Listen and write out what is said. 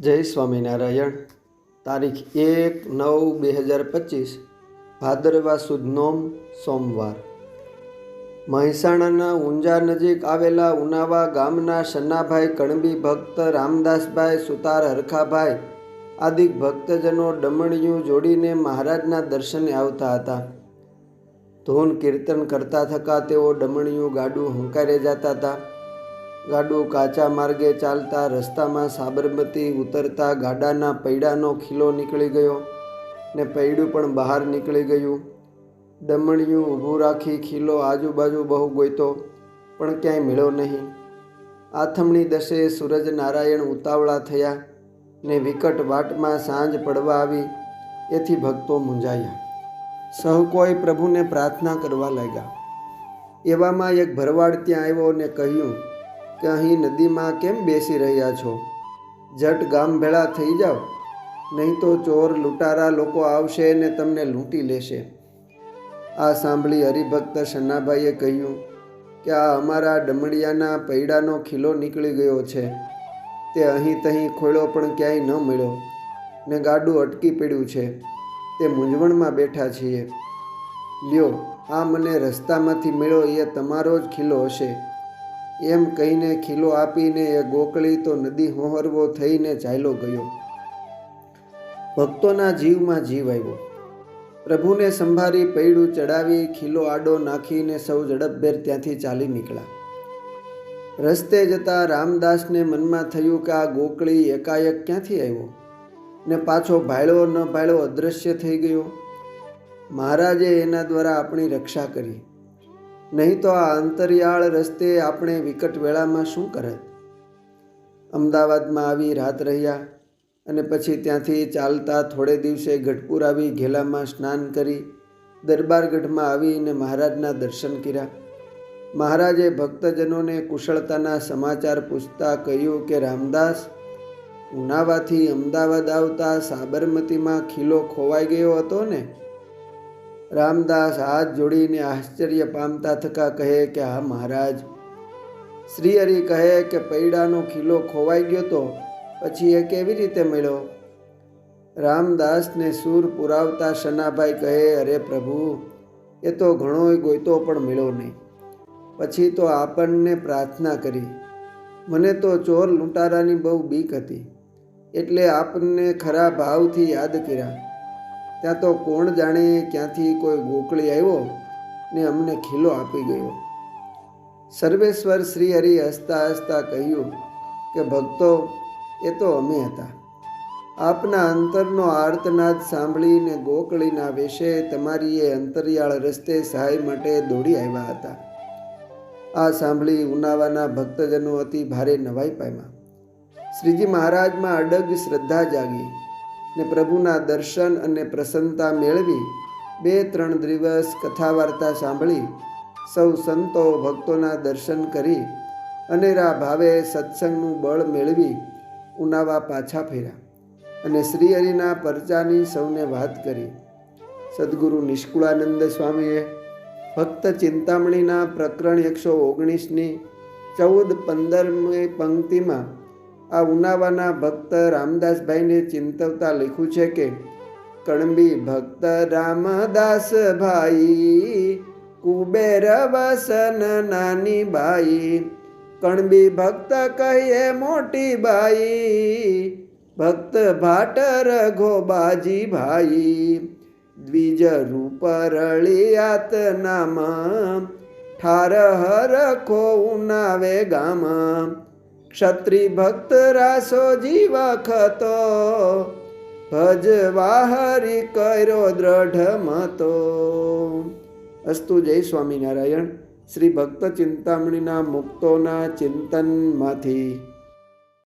જય સ્વામિનારાયણ. તારીખ એક નવ બે હજાર પચીસ, ભાદરવા સુદ નોમ સોમવાર. મહેસાણાના ઊંઝા નજીક આવેલા ઉનાવા ગામના સન્નાભાઈ કણબી ભક્ત રામદાસભાઈ સુતાર હરખાભાઈ આદિ ભક્તજનો ડમણિયું જોડીને મહારાજના દર્શને આવતા હતા. ધૂન કીર્તન કરતા થકા તેઓ ડમણિયું ગાડું હંકારે જતા હતા. ગાડું કાચા માર્ગે ચાલતા રસ્તામાં સાબરમતી ઉતરતા ગાડાના પૈડાનો ખીલો નીકળી ગયો ને પૈડું પણ બહાર નીકળી ગયું. ડમણિયું ઊભું રાખી ખીલો આજુબાજુ બહુ ગોઈતો પણ ક્યાંય મળ્યો નહીં. આથમણી દશે સૂરજ નારાયણ ઉતાવળા થયા ને વિકટ વાટમાં સાંજ પડવા આવી, એથી ભક્તો મૂંઝાયા. સહુ કોઈ પ્રભુને પ્રાર્થના કરવા લાગ્યા. એવામાં એક ભરવાડ ત્યાં આવ્યો ને કહ્યું કે અહીં નદીમાં કેમ બેસી રહ્યા છો? જટ ગામ ભેળા થઈ જાઓ. નહીં તો ચોર લૂંટારા લોકો આવશે ને તમને લૂંટી લેશે. આ સાંભળી હરિભક્ત સન્નાભાઈએ કહ્યું કે આ અમારા ડમડિયાના પૈડાનો ખીલો નીકળી ગયો છે. તે અહીં તહીં ખોળ્યો પણ ક્યાંય ન મળ્યો. ને ગાડું અટકી પડ્યું છે. તે મૂંઝવણમાં બેઠા છીએ. લ્યો, આ મને રસ્તામાંથી મળ્યો એ તમારો જ ખીલો હશે. એમ કહીને ખીલો આપીને એ ગોકળી તો નદી હોહરવો થઈને ચાલ્યો ગયો. ભક્તોના જીવમાં જીવ આવ્યો. પ્રભુને સંભારી પૈડું ચડાવી ખીલો આડો નાખીને સૌ ઝડપભેર ત્યાંથી ચાલી નીકળ્યા. રસ્તે જતા રામદાસને મનમાં થયું કે આ ગોકળી એકાએક ક્યાંથી આવ્યો? ને પાછો ભાયળો ન ભાયળો અદૃશ્ય થઈ ગયો. મહારાજે એના દ્વારા આપણી રક્ષા કરી. નહીં તો આ અંતરિયાળ રસ્તે આપણે વિકટ વેળામાં શું કરે? અમદાવાદમાં આવી રાત રહ્યા અને પછી ત્યાંથી ચાલતા થોડે દિવસે ગઢપુર આવી ઘેલામાં સ્નાન કરી દરબારગઢમાં આવીને મહારાજના દર્શન કર્યા. મહારાજે ભક્તજનોને કુશળતાના સમાચાર પૂછતા કહ્યું કે, રામદાસ, ઉનાવાથી અમદાવાદ આવતા સાબરમતીમાં ખીલો ખોવાઈ ગયો હતો ને? રામદાસ હાથ જોડીને આશ્ચર્ય પામતા થકા કહે કે, હા મહારાજ. શ્રી હરિ કહે કે, પૈડાનો ખીલો ખોવાઈ ગયો તો પછી એ કેવી રીતે મળ્યો? રામદાસને સૂર પુરાવતા શનાભાઈ કહે, અરે પ્રભુ, એ તો ઘણોય ગોઈતો પણ મળ્યો નહીં. પછી તો આપણને પ્રાર્થના કરી. મને તો ચોર લૂંટારાની બહુ બીક હતી. એટલે આપણને ખરા ભાવથી યાદ કર્યા. ત્યાં તો કોણ જાણે ક્યાંથી કોઈ ગોકળી આવ્યો ને અમને ખીલો આપી ગયો. સર્વેશ્વર શ્રી હરિ હસતા હસતા કહ્યું કે, ભક્તો, એ તો અમે હતા. આપના અંતરનો આર્તનાદ સાંભળીને ગોકળીના વેશે તમારી એ અંતરિયાળ રસ્તે સહાય માટે દોડી આવ્યા હતા. આ સાંભળી ઉનાવાના ભક્તજનો અતિ ભારે નવાઈ પામ્યા. શ્રીજી મહારાજમાં અડગ શ્રદ્ધા જાગી. ને પ્રભુના દર્શન અને પ્રસન્નતા મેળવી બે ત્રણ દિવસ કથા વાર્તા સાંભળી, સૌ સંતો ભક્તોના દર્શન કરી અનેરા ભાવે સત્સંગનું બળ મેળવી ઉનાવા પાછા ફેર્યા અને શ્રીહરિના પરચાની સૌને વાત કરી. સદગુરુ નિષ્કુળાનંદ સ્વામીએ ભક્ત ચિંતામણીના પ્રકરણ એકસો ઓગણીસની ચૌદ પંદરમી પંક્તિમાં આ ઉનાવાના ભક્ત રામદાસભાઈને ચિંતવતા લખ્યું છે કે, કણબી ભક્ત રામદાસભાઈ, કુબેર વસન નાની બાઈ, કણબી ભક્ત કહીએ મોટી બાઈ, ભક્ત ભાટર ગોબાજી ભાઈ, દ્વિજ રૂપ રળિયાત નામ ઠાર હર ખો ઉનાવે ગામ ક્ષત્રિ ભક્ત રાસો જીવખતો ભજવા હરી કર્યો દ્રઢ મતો અસ્તુ જય સ્વામિનારાયણ. શ્રી ભક્ત ચિંતામણીના મુક્તોના ચિંતનમાંથી.